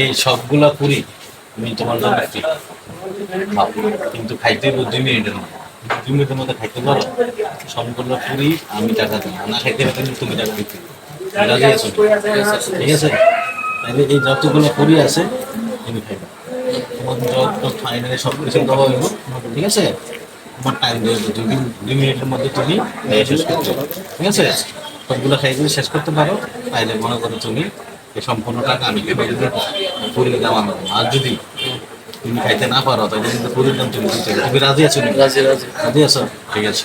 এই সবগুলা পুরি আমি তোমার জন্য কিন্তু খাইতে দুই মিনিটের মধ্যে। দুই মিনিটের মধ্যে খাইতে পারো? সম্পূর্ণ পুরি আমি টাকা দেবো না। খাইতে তুমি টাকা দিতে। ঠিক আছে? তাহলে এই যতগুলো পুরি আছে, তুমি খাইবে। তোমার যত ফাইনালি সব কিছু দেওয়া ঠিক আছে? তোমার টাইম দেবে দুই দুই মিনিটের মধ্যে তুমি শেষ করতে ঠিক আছে? সবগুলো খাই যদি শেষ করতে পারো, তাহলে মনে করো তুমি এই সম্পূর্ণ টাকা আমি পেয়ে দেবো পুরীর দাম আমার আর যদি তুমি খাইতে না পারো তাহলে কিন্তু পুরীর দাম তুমি দিতে তুমি রাজি আছো? রাজি রাজি। রাজি আছো? ঠিক আছে।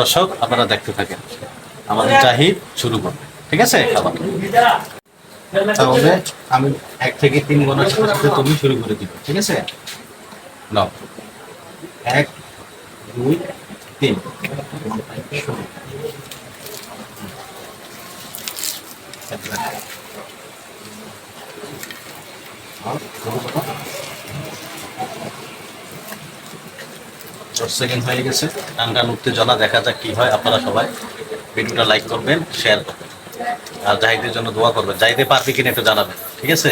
দর্শক আপনারা দেখতে থাকেন। আমাদের জাহিদ শুরু করবে। ঠিক আছে? খাবার। তাহলে আমি এক থেকে তিন গোনার সাথে সাথে তুমি শুরু করে দিবে। ঠিক আছে? নাও। এক দুই তিন। শুরু। দশ সেকেন্ড হয়ে গেছে। টান টান উত্তেজনা, দেখা যাক কি হয় আপনারা সবাই। ভিডিওটা লাইক করবেন শেয়ার করবেন। আর জন্য দোয়া করবেন। পারবে কিনা একটু জানাবেন, ঠিক আছে?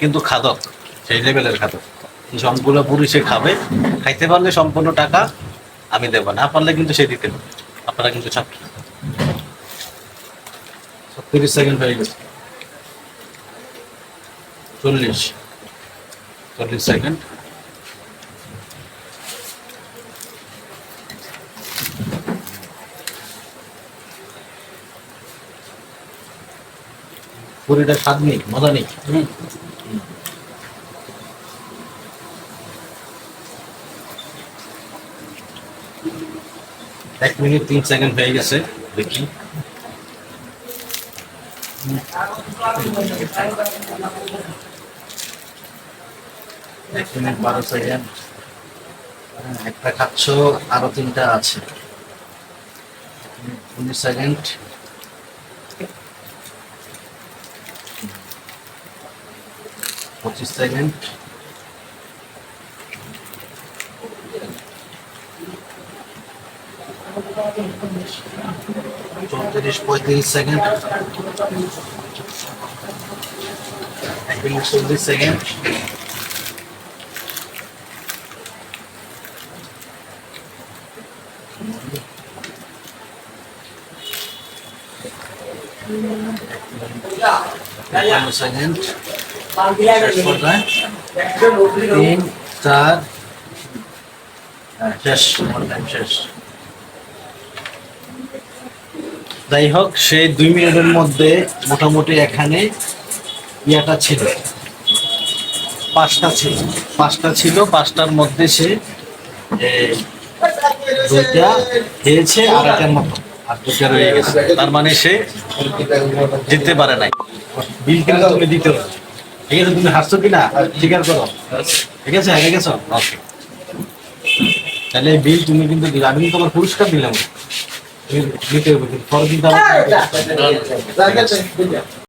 কিন্তু খাদক, সেই লেভেলের খাদক। সবগুলো পুরুষ খাবে। খাইতে পারলে সম্পূর্ণ টাকা আমি দেবো না পারলে কিন্তু সে দিতে হবে। আপনারা কিন্তু ছাত্র। তিরিশ সেকেন্ড হয়ে গেছে। চল্লিশ। চল্লিশ সেকেন্ড। পুরিটা স্বাদ নেই, মজা নেই। এক মিনিট তিন সেকেন্ড হয়ে গেছে, দেখি। বারো সেকেন্ড হ্যাঁ, একটা খাচ্ছ আরও তিনটা আছে। উনিশ সেকেন্ড পঁচিশ সেকেন্ড চৌত্রিশ পঁয়ত্রিশ সেকেন্ড এক মিনিট চল্লিশ সেকেন্ড সেকেন্ড তিন চার। হ্যাঁ, শেষ time শেষ। যাই হোক সেই দুই মিনিটের মধ্যে মোটামুটি এখানে ইয়াটা ছিল। পাঁচটা ছিল। পাঁচটা ছিল, পাঁচটার মধ্যে সে দুইটা খেয়েছে আর এটার মতো। আর দুইটা রয়ে গেছে। তার মানে সে জিততে পারে নাই। বিল কিন্তু তুমি দিতে হবে। ঠিক আছে, তুমি হাসছো কিনা স্বীকার করো। ঠিক আছে, হেরে গেছো? তাহলে বিল তুমি কিন্তু দিলে আমি তোমার পুরস্কার দিলাম। দিতে হবে পরের দিন